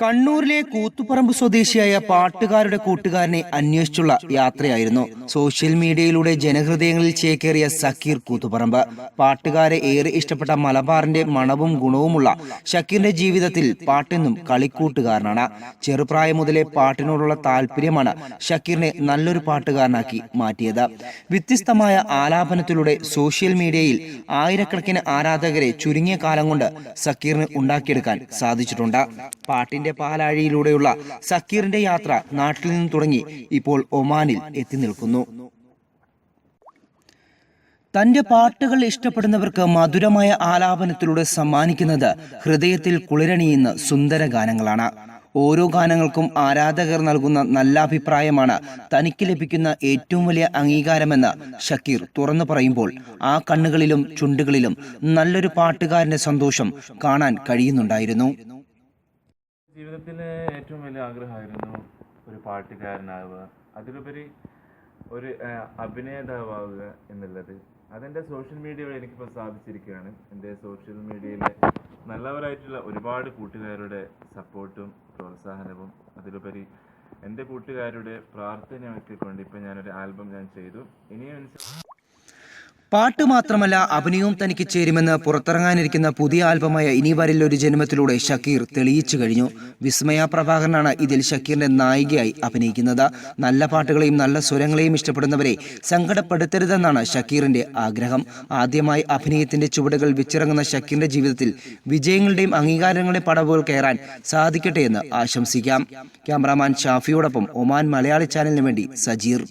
കണ്ണൂരിലെ കൂത്തുപറമ്പ് സ്വദേശിയായ പാട്ടുകാരുടെ കൂട്ടുകാരനെ അന്വേഷിച്ചുള്ള യാത്രയായിരുന്നു. സോഷ്യൽ മീഡിയയിലൂടെ ജനഹൃദയങ്ങളിൽ ചേക്കേറിയ സക്കീർ കൂത്തുപറമ്പ്. പാട്ടുകാരെ ഏറെ ഇഷ്ടപ്പെട്ട മലബാറിന്റെ മണവും ഗുണവുമുള്ള ഷക്കീറിന്റെ ജീവിതത്തിൽ പാട്ടെന്നും കളിക്കൂട്ടുകാരനാണ്. ചെറുപ്രായം മുതലേ പാട്ടിനോടുള്ള താല്പര്യമാണ് ഷക്കീറിനെ നല്ലൊരു പാട്ടുകാരനാക്കി മാറ്റിയത്. വ്യത്യസ്തമായ ആലാപനത്തിലൂടെ സോഷ്യൽ മീഡിയയിൽ ആയിരക്കണക്കിന് ആരാധകരെ ചുരുങ്ങിയ കാലം കൊണ്ട് സക്കീറിന് ഉണ്ടാക്കിയെടുക്കാൻ സാധിച്ചിട്ടുണ്ട്. പാട്ടിന്റെ പാലാഴിയിലൂടെയുള്ള സക്കീറിന്റെ യാത്ര നാട്ടിൽ നിന്ന് തുടങ്ങി ഇപ്പോൾ ഒമാനിൽ എത്തി നിൽക്കുന്നു. തന്റെ പാട്ടുകൾ ഇഷ്ടപ്പെടുന്നവർക്ക് മധുരമായ ആലാപനത്തിലൂടെ സമ്മാനിക്കുന്നത് ഹൃദയത്തിൽ കുളിരണിയുന്ന സുന്ദര ഗാനങ്ങളാണ്. ഓരോ ഗാനങ്ങൾക്കും ആരാധകർ നൽകുന്ന നല്ല അഭിപ്രായമാണ് തനിക്ക് ലഭിക്കുന്ന ഏറ്റവും വലിയ അംഗീകാരമെന്ന് ഷക്കീർ തുറന്നു പറയുമ്പോൾ ആ കണ്ണുകളിലും ചുണ്ടുകളിലും നല്ലൊരു പാട്ടുകാരന്റെ സന്തോഷം കാണാൻ കഴിയുന്നുണ്ടായിരുന്നു. ജീവിതത്തിലെ ഏറ്റവും വലിയ ആഗ്രഹമായിരുന്നു ഒരു പാട്ടുകാരനാവുക. അതിലുപരി ഒരു അഭിനേതാവുക എന്നുള്ളത്. അതെന്റെ സോഷ്യൽ മീഡിയ വഴി എനിക്കിപ്പോൾ സാധിച്ചിരിക്കുകയാണ്. എന്റെ സോഷ്യൽ മീഡിയയിലെ നല്ലവരായിട്ടുള്ള ഒരുപാട് കൂട്ടുകാരുടെ സപ്പോർട്ടും പ്രോത്സാഹനവും. അതിലുപരി എന്റെ കൂട്ടുകാരുടെ പ്രാർത്ഥനയൊക്കെ കൊണ്ട് ഇപ്പോൾ ഞാനൊരു ആൽബം ഞാൻ ചെയ്തു. ഇനിയും പാട്ട് മാത്രമല്ല അഭിനയവും തനിക്ക് ചേരുമെന്ന് പുറത്തിറങ്ങാനിരിക്കുന്ന പുതിയ ആൽബമായ ഇനി വരില്ല ഒരു ജന്മത്തിലൂടെ ഷക്കീർ തെളിയിച്ചു കഴിഞ്ഞു. വിസ്മയ പ്രഭാകരനാണ് ഇതിൽ ഷക്കീറിന്റെ നായികയായി അഭിനയിക്കുന്നത്. നല്ല പാട്ടുകളെയും നല്ല സ്വരങ്ങളെയും ഇഷ്ടപ്പെടുന്നവരെ സങ്കടപ്പെടുത്തരുതെന്നാണ് ഷക്കീറിന്റെ ആഗ്രഹം. ആദ്യമായി അഭിനയത്തിന്റെ ചുവടുകൾ വിച്ചിറങ്ങുന്ന ഷക്കീറിന്റെ ജീവിതത്തിൽ വിജയങ്ങളുടെയും അംഗീകാരങ്ങളുടെയും പടവുകൾ കയറാൻ സാധിക്കട്ടെ എന്ന് ആശംസിക്കാം. ക്യാമറാമാൻ ഷാഫിയോടൊപ്പം ഒമാൻ മലയാളി ചാനലിന് വേണ്ടി സജീർ.